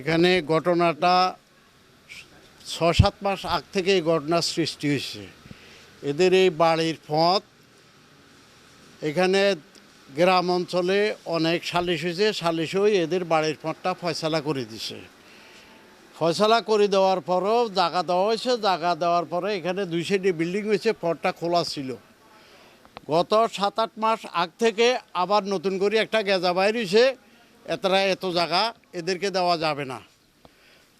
এখানে ঘটনাটা ছ সাত মাস আগ থেকে এই ঘটনার সৃষ্টি হয়েছে। এদের এই বাড়ির পথ, এখানে গ্রাম অঞ্চলে অনেক সালিশ হয়েছে, সালিশ হয়ে এদের বাড়ির পথটা ফয়সালা করে দিছে। ফয়সালা করে দেওয়ার পরও জায়গা দেওয়া হয়েছে, জায়গা দেওয়ার পরে এখানে দুই সাইডে বিল্ডিং হয়েছে, পথটা খোলা ছিল। গত সাত আট মাস আগ থেকে আবার নতুন করে একটা গেজা বাইর হয়েছে এতরা এত জায়গা এদেরকে দেওয়া যাবে না।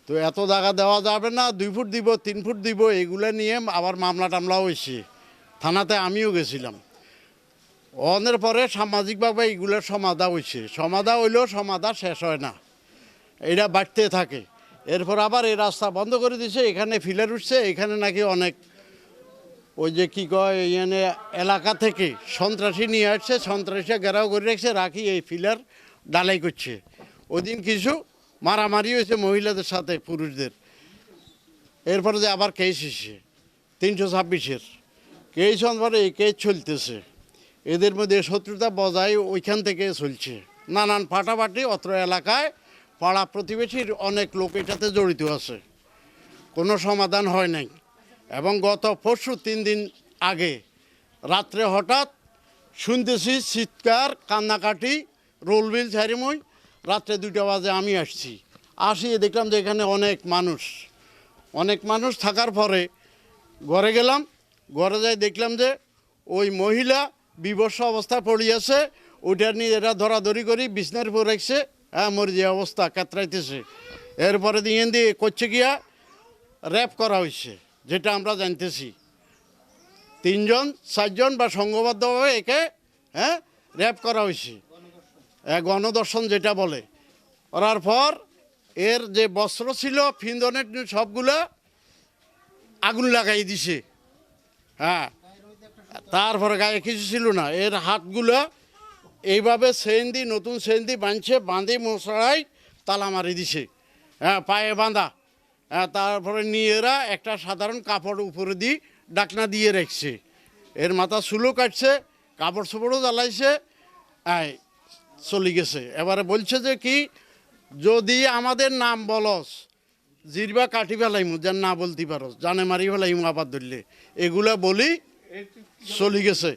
তো এত জায়গা দেওয়া যাবে না, দুই ফুট দিব, তিন ফুট দিব, এগুলো নিয়ে আবার মামলা টামলা হয়েছে থানাতে আমিও গেছিলাম। অনের পরে সামাজিকভাবে এইগুলোর সমাধা হয়েছে সমাধা হইলেও সমাধা শেষ হয় না। এটা বাড়তে থাকে। এরপর আবার এই রাস্তা বন্ধ করে দিছে, এখানে ফিলার উঠছে, এখানে নাকি অনেক ওই যে কী কয় এখানে এলাকা থেকে সন্ত্রাসী নিয়ে আসছে সন্ত্রাসী ঘেরাও করে রাখছে, রাখি এই ফিলার ডালাই করছে। ওই দিন কিছু মারামারি হয়েছে মহিলাদের সাথে, পুরুষদের। এরপরে যে আবার কেস এসেছে, তিনশো ছাব্বিশের। কেস পরে এই কেস চলতেছে। এদের মধ্যে শত্রুতা বজায় ওইখান থেকে চলছে। নানান ফাটাফাটি অত্র এলাকায় পাড়া প্রতিবেশীর অনেক লোক এটাতে জড়িত আছে। কোনো সমাধান হয় নাই। এবং গত পরশু তিন দিন আগে রাত্রে হঠাৎ শুনতেছি চিৎকার, কান্নাকাটি রোলবিল ছাড়িমই রাত্রে দুটো বাজে আমি আসছি। আসি দেখলাম যে এখানে অনেক মানুষ। অনেক মানুষ থাকার পরে ঘরে গেলাম। ঘরে যাই দেখলাম যে ওই মহিলা বিবর্ষ অবস্থায় পড়িয়াছে। ওইটা নিয়ে এটা ধরাধরি করি, বিছনার উপর রাখছে। হ্যাঁ মরে যে অবস্থা, কাতরাইতেছে। এরপরে দিয়ে দিয়ে করছে গিয়া র্যাপ করা হয়েছে যেটা আমরা জানতেছি। তিনজন, চারজন বা সংঘবদ্ধভাবে একে হ্যাঁ র্যাপ করা হয়েছে গণদর্শন যেটা বলে। করার পর এর যে বস্ত্র ছিল, ফিন্দনের সবগুলো আগুন লাগাই দিছে। হ্যাঁ তারপরে গায়ে কিছু ছিল না। এর হাতগুলো এইভাবে সেন্দি, নতুন সেন্দি বাঁধছে, বাঁধে মশাই তালা মারি দিছে। হ্যাঁ পায়ে বাঁধা। হ্যাঁ তারপরে নিয়ে এরা একটা সাধারণ কাপড় উপরে দিয়ে ডাকনা দিয়ে রাখছে। এর মাথা চুলো কাটছে কাপড় চোপড়ও জ্বালাইছে চলে গেছে। এবারে বলছে যে কি, যদি আমাদের নাম বলস, জিরবা কাটি ফেলাইমু, যেন না বলতে পারস, জানে মারি ফেলাইমু আবার ধরলে। এগুলা বলি চলে গেছে।